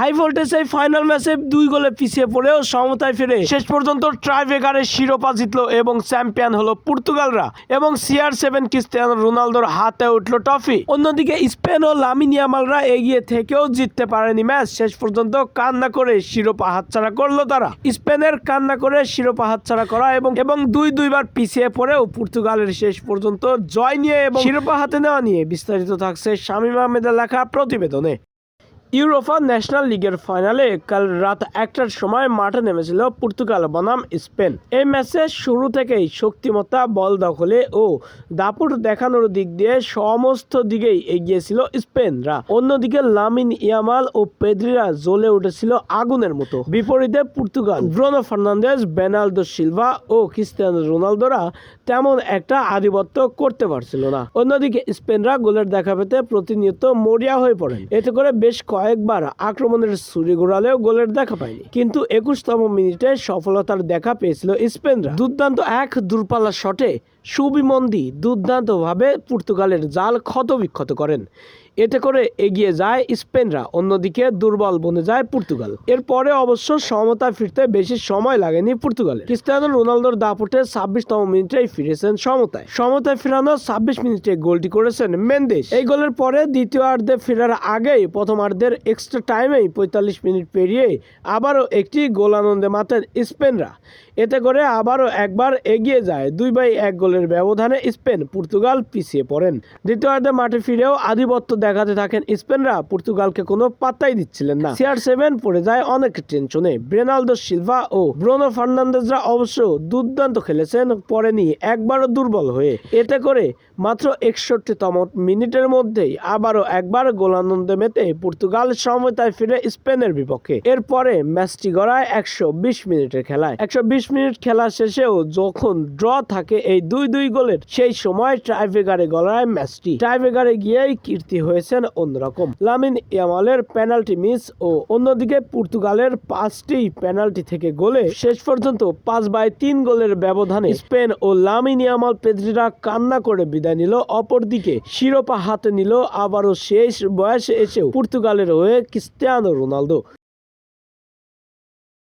High voltage এই final ম্যাচে দুই গোলে পিছিয়ে পড়েও সমতায় ফিরে শেষ পর্যন্ত ট্রাইভেগারের শিরোপা জিতলো এবং চ্যাম্পিয়ন হলো পর্তুগালরা এবং সিআর সেভেন ক্রিস্টিয়ানো রোনালদোর হাতে উঠল ট্রফি অন্যদিকে স্পেন ও লামিনিয়ামালরা এগিয়ে থেকেও জিততে পারেনি ম্যাচ শেষ পর্যন্ত কান্না করে শিরোপা হাতছাড়া করল তারা। স্পেনের কান্না করে শিরোপা হাতছাড়া করা এবং এবং দুই দুইবার পিছিয়ে পড়েও পর্তুগালের শেষ পর্যন্ত জয় নিয়ে এবং শিরোপা হাতে নেওয়া নিয়ে বিস্তারিত থাকছে শামীম আহমেদের লেখা প্রতিবেদনে। ইউরোপা ন্যাশনাল লিগের ফাইনালে কাল রাত একটার সময় মাঠে নেমেছিল পর্তুগাল বনাম স্পেন। এই ম্যাচে শুরু থেকেই শক্তিমত্তা, বল দখলে ও দাপুট দেখানোর দিক দিয়ে সমস্ত দিকেই এগিয়েছিল স্পেনরা। অন্যদিকে লামিন ইয়ামাল ও পেদ্রিরা জ্বলে উঠেছিল আগুনের মতো। বিপরীতে Portugal, Bruno Fernandes Bernardo Silva ও ক্রিস্টিয়ানো রোনালদোরা তেমন একটা আধিপত্য করতে পারছিল না। অন্যদিকে স্পেনরা গোলের দেখা পেতে প্রতিনিয়ত মরিয়া হয়ে পড়েন। এতে করে বেশ কয়েকবার আক্রমণের ছুরি ঘোরালেও গোলের দেখা পায়নি। কিন্তু একুশতম মিনিটে সফলতার দেখা পেয়েছিল স্পেনরা। দুর্দান্ত এক দূরপাল্লা শটে সুবিমন্দি দুর্দান্তভাবে পর্তুগালের জাল ক্ষতবিক্ষত করেন। এতে করে এগিয়ে যায় স্পেনরা, অন্যদিকে দুর্বল বনে যায় পর্তুগাল। এরপরে অবশ্য সমতা ফিরতে বেশি সময় লাগেনি পর্তুগালের। ক্রিস্টিয়ানো রোনালদোর দাপটে ছাব্বিশতম মিনিটেই ফিরেছেন সমতায়। সমতায় ফেরানো ছাব্বিশ মিনিটে গোলটি করেছেন মেন্দেশ। এই গোলের পরে দ্বিতীয়ার্ধে ফেরার আগেই প্রথমার্ধের এক্সট্রা টাইমেই পঁয়তাল্লিশ মিনিট পেরিয়ে আবারও একটি গোল আনন্দে মাতেন স্পেনরা। এতে করে আবারও একবার এগিয়ে যায় দুই বাই এক গোলের ব্যবধানে স্পেন। পর্তুগাল পিছিয়ে পড়েন। দ্বিতীয়ার্ধে মাঠে ফিরেও আধিপত্য দেখাতে থাকেন স্পেনরা। পর্তুগালকে কোনো পাত্তাই দিচ্ছিলেন না। সিআর সেভেন পড়ে যায় অনেক টেনশনে। ব্রেনালদো সিলভা ও ব্রোনো ফার্নান্দেজরা অবশ্য দুর্দান্ত খেলেছেন পরেনি একবারও দুর্বল হয়ে, এতে করে মাত্র একষট্টিতম মিনিটের মধ্যেই আবারও একবার গোলানন্দে মেতে পর্তুগাল সমতায় ফিরে স্পেনের বিপক্ষে। এরপরে ম্যাচটি গড়ায় একশো বিশ মিনিটের খেলায়। একশো বিশ মিনিট খেলা শেষেও যখন ড্র থাকে এই দুই দুই গোলের, সেই সময় ট্রাইভেগারে গড়ায় ম্যাচটি। ট্রাইভেগারে গিয়েই কীর্তি হয়েছেন অন্যরকম। লামিন ইয়ামালের পেনাল্টি মিস ও অন্যদিকে পর্তুগালের পাঁচটি পেনাল্টি থেকে গোলে শেষ পর্যন্ত পাঁচ বাই তিন গোলের ব্যবধানে স্পেন ও লামিন ইয়ামাল পেদ্রিরা কান্না করে বিদায় নিল, অপরদিকে শিরোপা হাতে নিল, আবারও শেষ বয়সে এসেও পর্তুগালের হয়ে ক্রিস্টিয়ানো রোনালদো।